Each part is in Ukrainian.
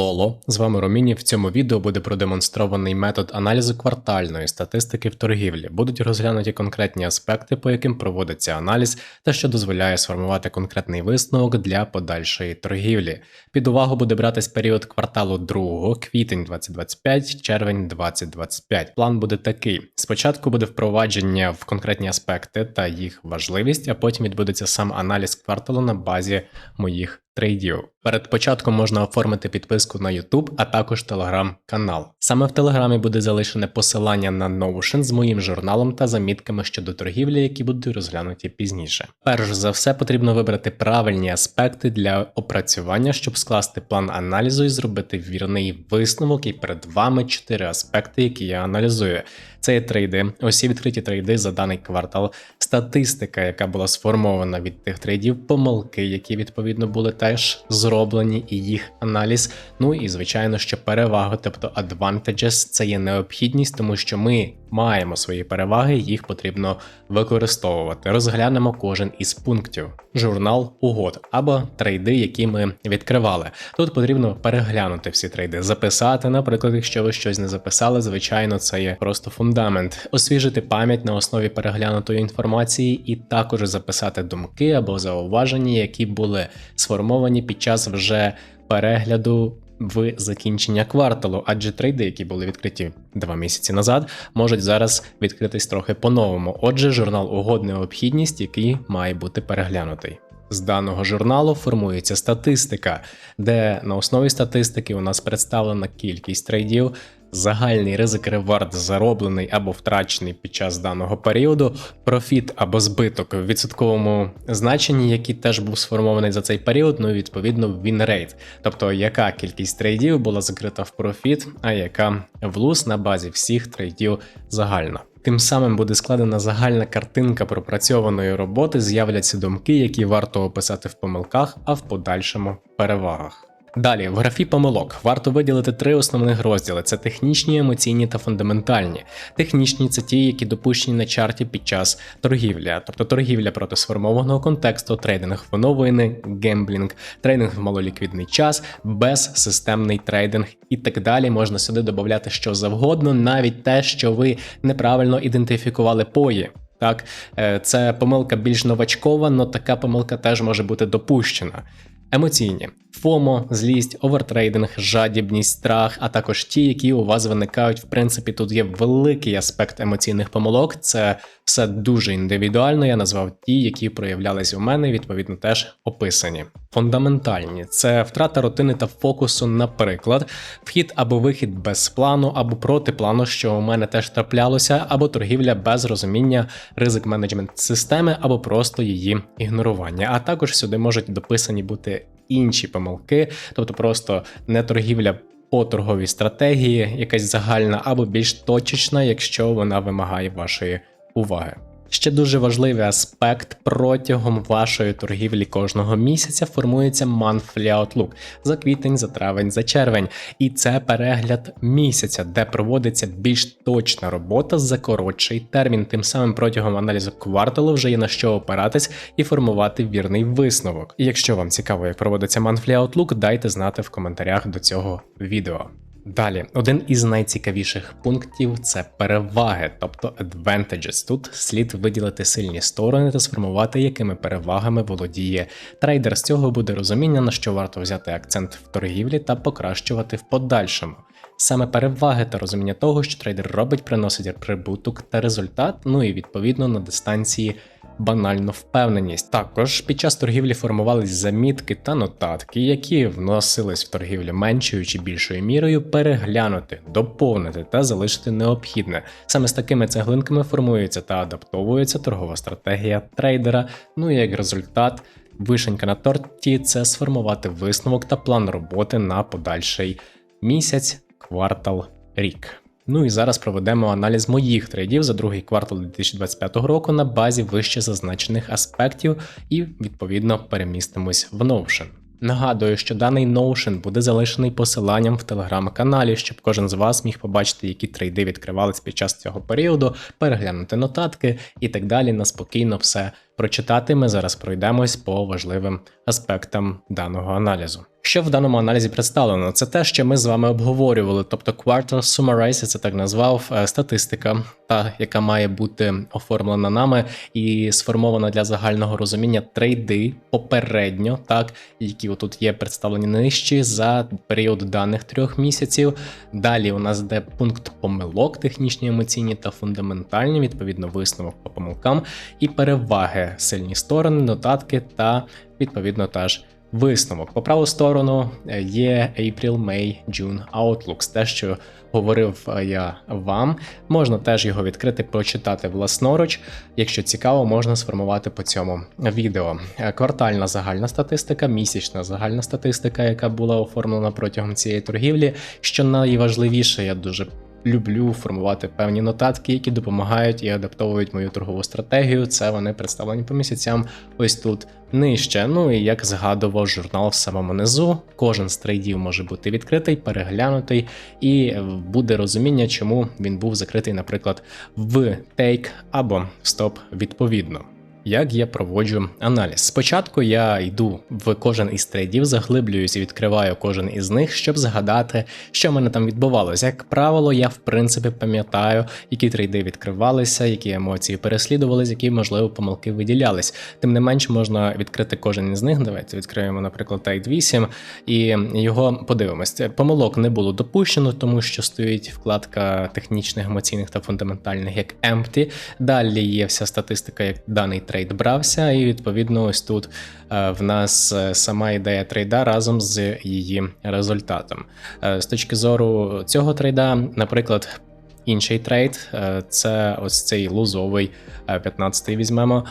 Алло, з вами Роміні. В цьому відео буде продемонстрований метод аналізу квартальної статистики в торгівлі. Будуть розглянуті конкретні аспекти, по яким проводиться аналіз, та що дозволяє сформувати конкретний висновок для подальшої торгівлі. Під увагу буде братись період кварталу 2, квітень 2025, червень 2025. План буде такий: спочатку буде впровадження в конкретні аспекти та їх важливість, а потім відбудеться сам аналіз кварталу на базі моїх трейдів. Перед початком можна оформити підписку на YouTube, а також телеграм-канал. Саме в телеграмі буде залишене посилання на Notion з моїм журналом та замітками щодо торгівлі, які будуть розглянуті пізніше. Перш за все, потрібно вибрати правильні аспекти для опрацювання, щоб скласти план аналізу і зробити вірний висновок. І перед вами чотири аспекти, які я аналізую. Це є трейди, усі відкриті трейди за даний квартал, статистика, яка була сформована від тих трейдів, помилки, які відповідно були теж зроблені, і їх аналіз. Ну і звичайно, що перевага, тобто advantages, це є необхідність, тому що ми маємо свої переваги, їх потрібно використовувати. Розглянемо кожен із пунктів: журнал угод або трейди, які ми відкривали. Тут потрібно переглянути всі трейди, записати, наприклад, якщо ви щось не записали, звичайно, це є просто фундамент, освіжити пам'ять на основі переглянутої інформації, і також записати думки або зауваження, які були сформовані під час вже перегляду в закінчення кварталу, адже трейди, які були відкриті два місяці назад, можуть зараз відкритись трохи по-новому. Отже, журнал угод необхідність, який має бути переглянутий. З даного журналу формується статистика, де на основі статистики у нас представлена кількість трейдів, загальний ризик ревард зароблений або втрачений під час даного періоду, профіт або збиток в відсотковому значенні, який теж був сформований за цей період, ну і відповідно він рейт, тобто яка кількість трейдів була закрита в профіт, а яка в лус на базі всіх трейдів загально. Тим самим буде складена загальна картинка пропрацьованої роботи, з'являться думки, які варто описати в помилках, а в подальшому перевагах. Далі, в графі помилок варто виділити три основних розділи: це технічні, емоційні та фундаментальні. Технічні це ті, які допущені на чарті під час торгівлі, тобто торгівля проти сформованого контексту, трейдинг в новини, гемблінг, трейдинг в малоліквідний час, безсистемний трейдинг і так далі. Можна сюди додати що завгодно, навіть те, що ви неправильно ідентифікували пої. Так, е, це помилка більш новачкова, але така помилка теж може бути допущена. Емоційні ФОМО, злість, овертрейдинг, жадібність, страх, а також ті, які у вас виникають. В принципі, тут є великий аспект емоційних помилок. Це все дуже індивідуально. Я назвав ті, які проявлялись у мене, відповідно, теж описані. Фундаментальні це втрата рутини та фокусу, наприклад, вхід або вихід без плану, або проти плану, що у мене теж траплялося, або торгівля без розуміння ризик менеджмент системи, або просто її ігнорування. А також сюди можуть дописані бути інші помилки, тобто просто не торгівля по торговій стратегії, якась загальна або більш точечна, якщо вона вимагає вашої уваги. Ще дуже важливий аспект протягом вашої торгівлі кожного місяця формується monthly outlook за квітень, за травень, за червень. І це перегляд місяця, де проводиться більш точна робота за коротший термін. Тим самим протягом аналізу кварталу вже є на що опиратись і формувати вірний висновок. Якщо вам цікаво, як проводиться monthly outlook, дайте знати в коментарях до цього відео. Далі, один із найцікавіших пунктів це переваги, тобто advantages. Тут слід виділити сильні сторони та сформувати, якими перевагами володіє трейдер. З цього буде розуміння, на що варто взяти акцент в торгівлі та покращувати в подальшому. Саме переваги та розуміння того, що трейдер робить, приносить прибуток та результат, ну і відповідно на дистанції банальну впевненість. Також під час торгівлі формувались замітки та нотатки, які вносились в торгівлю меншою чи більшою мірою, переглянути, доповнити та залишити необхідне. Саме з такими цеглинками формується та адаптовується торгова стратегія трейдера. Ну і як результат. Вишенька на торті це сформувати висновок та план роботи на подальший місяць, квартал, рік. Ну і зараз проведемо аналіз моїх трейдів за другий квартал 2025 року на базі вище зазначених аспектів і відповідно перемістимось в Notion. Нагадую, що даний Notion буде залишений посиланням в телеграм-каналі, щоб кожен з вас міг побачити, які трейди відкривались під час цього періоду, переглянути нотатки і так далі. На спокійно все прочитати. Ми зараз пройдемось по важливим аспектам даного аналізу. Що в даному аналізі представлено? Це те, що ми з вами обговорювали, тобто Quarter Summarize, це так назвав е, статистика, та яка має бути оформлена нами і сформована для загального розуміння трейди попередньо, так які отут є представлені нижчі за період даних трьох місяців. Далі у нас йде пункт помилок, технічні, емоційні та фундаментальні, відповідно, висновок по помилкам, і переваги, сильні сторони, нотатки та відповідно теж. Висновок по праву сторону е, є April, May, June Outlooks, те, що говорив е, я вам. Можна теж його відкрити, прочитати власноруч. Якщо цікаво, можна сформувати по цьому відео. Е, Квартальна загальна статистика, місячна загальна статистика, яка була оформлена протягом цієї торгівлі. Що найважливіше, я дуже люблю формувати певні нотатки, які допомагають і адаптовують мою торгову стратегію. Це вони представлені по місяцям ось тут нижче. Ну і як згадував журнал в самому низу, кожен з трейдів може бути відкритий, переглянутий, і буде розуміння, чому він був закритий, наприклад, в тейк або в стоп відповідно. Як я проводжу аналіз? Спочатку я йду в кожен із трейдів, заглиблююсь і відкриваю кожен із них, щоб згадати, що в мене там відбувалося. Як правило, я в принципі пам'ятаю, які трейди відкривалися, які емоції переслідувались, які можливо помилки виділялись. Тим не менш, можна відкрити кожен із них. Давайте відкриємо, наприклад, Tide 8 і його подивимось. Помилок не було допущено, тому що стоїть вкладка технічних, емоційних та фундаментальних як empty. Далі є вся статистика, як даний трейд брався, і відповідно, ось тут е, в нас е, сама ідея трейда разом з її результатом. Е, з точки зору цього трейда, наприклад. Інший трейд це ось цей лузовий 15-й візьмемо.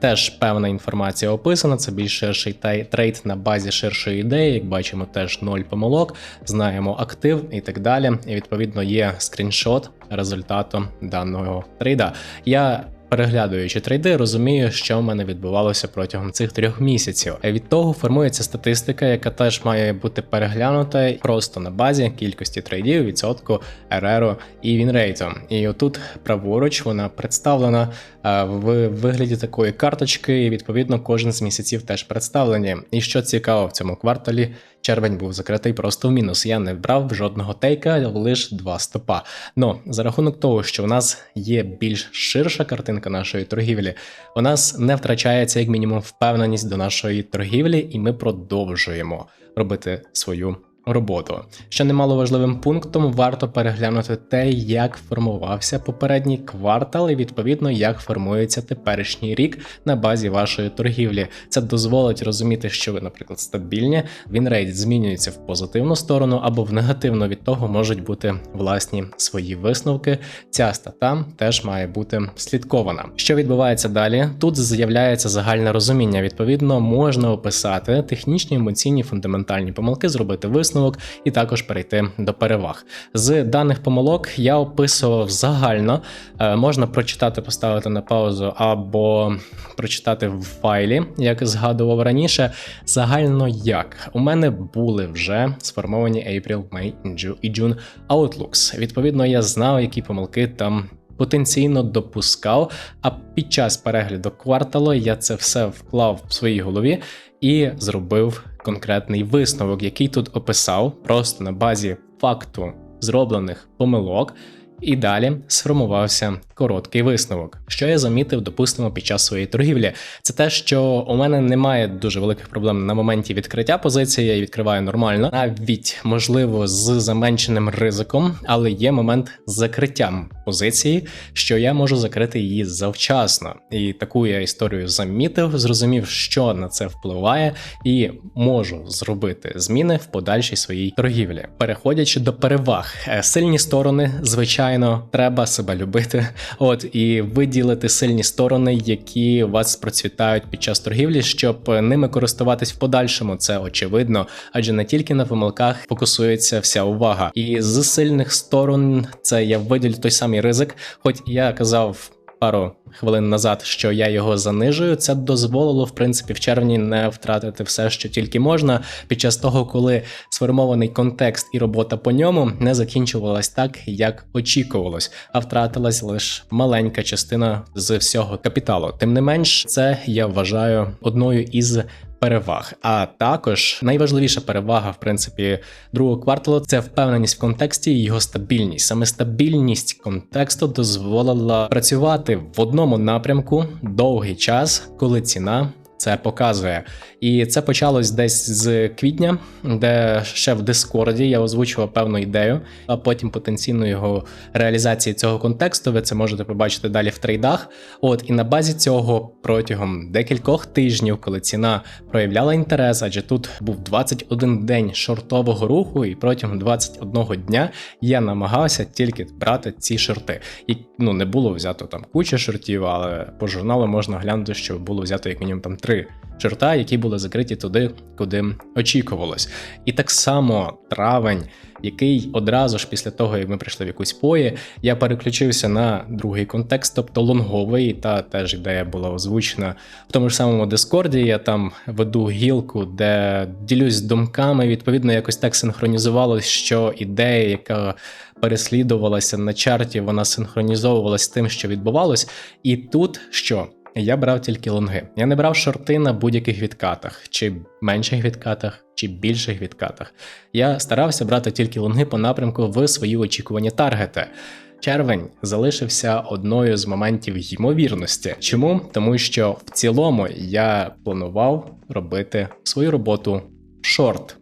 Теж певна інформація описана. Це більш ширший трейд на базі ширшої ідеї. Як бачимо, теж ноль помилок, знаємо актив і так далі. І відповідно є скріншот результату даного трейда. Я Переглядуючи трейди, розумію, що в мене відбувалося протягом цих трьох місяців. Від того формується статистика, яка теж має бути переглянута просто на базі кількості трейдів, відсотку, ереру і вінрейту. І отут праворуч вона представлена в вигляді такої карточки, і відповідно кожен з місяців теж представлені. І що цікаво в цьому кварталі, червень був закритий просто в мінус. Я не брав жодного тейка, лише два стопа. Но за рахунок того, що в нас є більш ширша картинка нашої торгівлі, у нас не втрачається як мінімум впевненість до нашої торгівлі, і ми продовжуємо робити свою роботу. Ще немало важливим пунктом варто переглянути те, як формувався попередній квартал, і відповідно як формується теперішній рік на базі вашої торгівлі. Це дозволить розуміти, що ви, наприклад, стабільні. Він рейд змінюється в позитивну сторону або в негативну від того можуть бути власні свої висновки. Ця стата теж має бути слідкована. Що відбувається далі? Тут з'являється загальне розуміння. Відповідно, можна описати технічні емоційні фундаментальні помилки, зробити висновки висновок і також перейти до переваг. З даних помилок я описував загально, е, можна прочитати, поставити на паузу або прочитати в файлі, як згадував раніше. Загально як у мене були вже сформовані April, May і June Outlooks. Відповідно, я знав, які помилки там. Потенційно допускав, а під час перегляду кварталу я це все вклав в своїй голові і зробив конкретний висновок, який тут описав просто на базі факту зроблених помилок. І далі сформувався короткий висновок. Що я замітив, допустимо, під час своєї торгівлі, це те, що у мене немає дуже великих проблем на моменті відкриття позиції, я її відкриваю нормально, навіть можливо з заменшеним ризиком, але є момент закриттям позиції, що я можу закрити її завчасно. І таку я історію замітив, зрозумів, що на це впливає, і можу зробити зміни в подальшій своїй торгівлі. Переходячи до переваг, е, сильні сторони, звичайно, треба себе любити. От і виділити сильні сторони, які вас процвітають під час торгівлі, щоб ними користуватись в подальшому. Це очевидно, адже не тільки на помилках фокусується вся увага. І з сильних сторон це я виділю той самий ризик, хоч я казав пару хвилин назад, що я його занижую. Це дозволило, в принципі, в червні не втратити все, що тільки можна, під час того, коли сформований контекст і робота по ньому не закінчувалась так, як очікувалось, а втратилась лише маленька частина з всього капіталу. Тим не менш, це я вважаю одною із переваг. А також найважливіша перевага, в принципі, другого кварталу це впевненість в контексті і його стабільність. Саме стабільність контексту дозволила працювати в одному напрямку довгий час, коли ціна. Це показує, і це почалось десь з квітня, де ще в Дискорді я озвучував певну ідею, а потім потенційно його реалізації цього контексту. Ви це можете побачити далі в трейдах. От і на базі цього протягом декількох тижнів, коли ціна проявляла інтерес, адже тут був 21 день шортового руху, і протягом 21 дня я намагався тільки брати ці шорти. І ну не було взято там куча шортів, але по журналу можна глянути, що було взято як мінімум там три шорта, які були закриті туди, куди очікувалось. І так само травень, який одразу ж після того, як ми прийшли в якусь пої, я переключився на другий контекст, тобто лонговий, та теж ідея була озвучена в тому ж самому Дискорді. Я там веду гілку, де ділюсь думками. Відповідно, якось так синхронізувалось, що ідея, яка переслідувалася на чарті, вона синхронізовувалася з тим, що відбувалось. І тут що? Я брав тільки лонги. Я не брав шорти на будь-яких відкатах, чи менших відкатах, чи більших відкатах. Я старався брати тільки лонги по напрямку в свої очікувані таргети. Червень залишився одною з моментів ймовірності. Чому? Тому що в цілому я планував робити свою роботу шорт.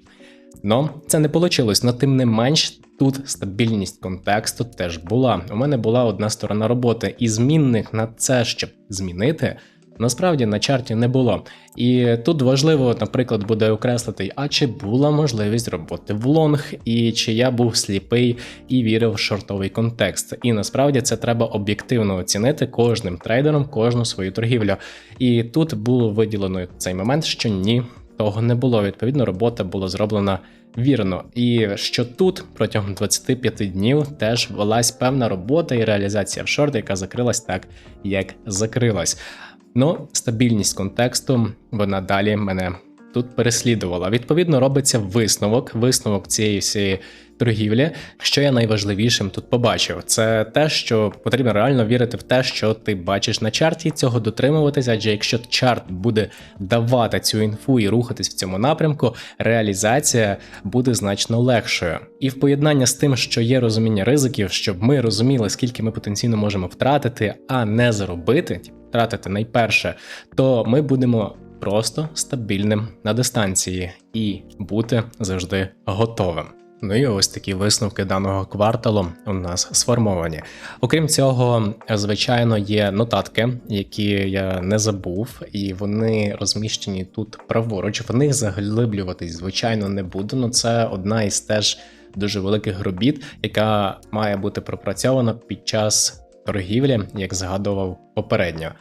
Но це не вийшло, но тим не менш. Тут стабільність контексту теж була. У мене була одна сторона роботи, і змінних на це, щоб змінити, насправді на чарті не було. І тут важливо, наприклад, буде окреслити, а чи була можливість роботи в лонг, і чи я був сліпий і вірив в шортовий контекст. І насправді це треба об'єктивно оцінити кожним трейдером, кожну свою торгівлю. І тут було виділено цей момент, що ні, того не було. Відповідно, робота була зроблена. Вірно, і що тут протягом 25 днів теж велась певна робота і реалізація в шорт, яка закрилась так, як закрилась. Ну, стабільність контексту вона далі мене тут переслідувала. Відповідно, робиться висновок, висновок цієї всієї торгівлі. Що я найважливішим тут побачив, це те, що потрібно реально вірити в те, що ти бачиш на чарті, цього дотримуватися. Адже якщо чарт буде давати цю інфу і рухатись в цьому напрямку, реалізація буде значно легшою. І в поєднання з тим, що є розуміння ризиків, щоб ми розуміли, скільки ми потенційно можемо втратити, а не заробити, втратити найперше, то ми будемо. Просто стабільним на дистанції і бути завжди готовим. Ну і ось такі висновки даного кварталу у нас сформовані. Окрім цього, звичайно, є нотатки, які я не забув, і вони розміщені тут праворуч. В них заглиблюватись, звичайно, не буду. Ну це одна із теж дуже великих робіт, яка має бути пропрацьована під час торгівлі, як згадував попередньо.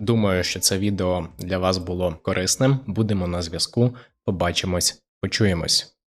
Думаю, що це відео для вас було корисним. Будемо на зв'язку. Побачимось, почуємось.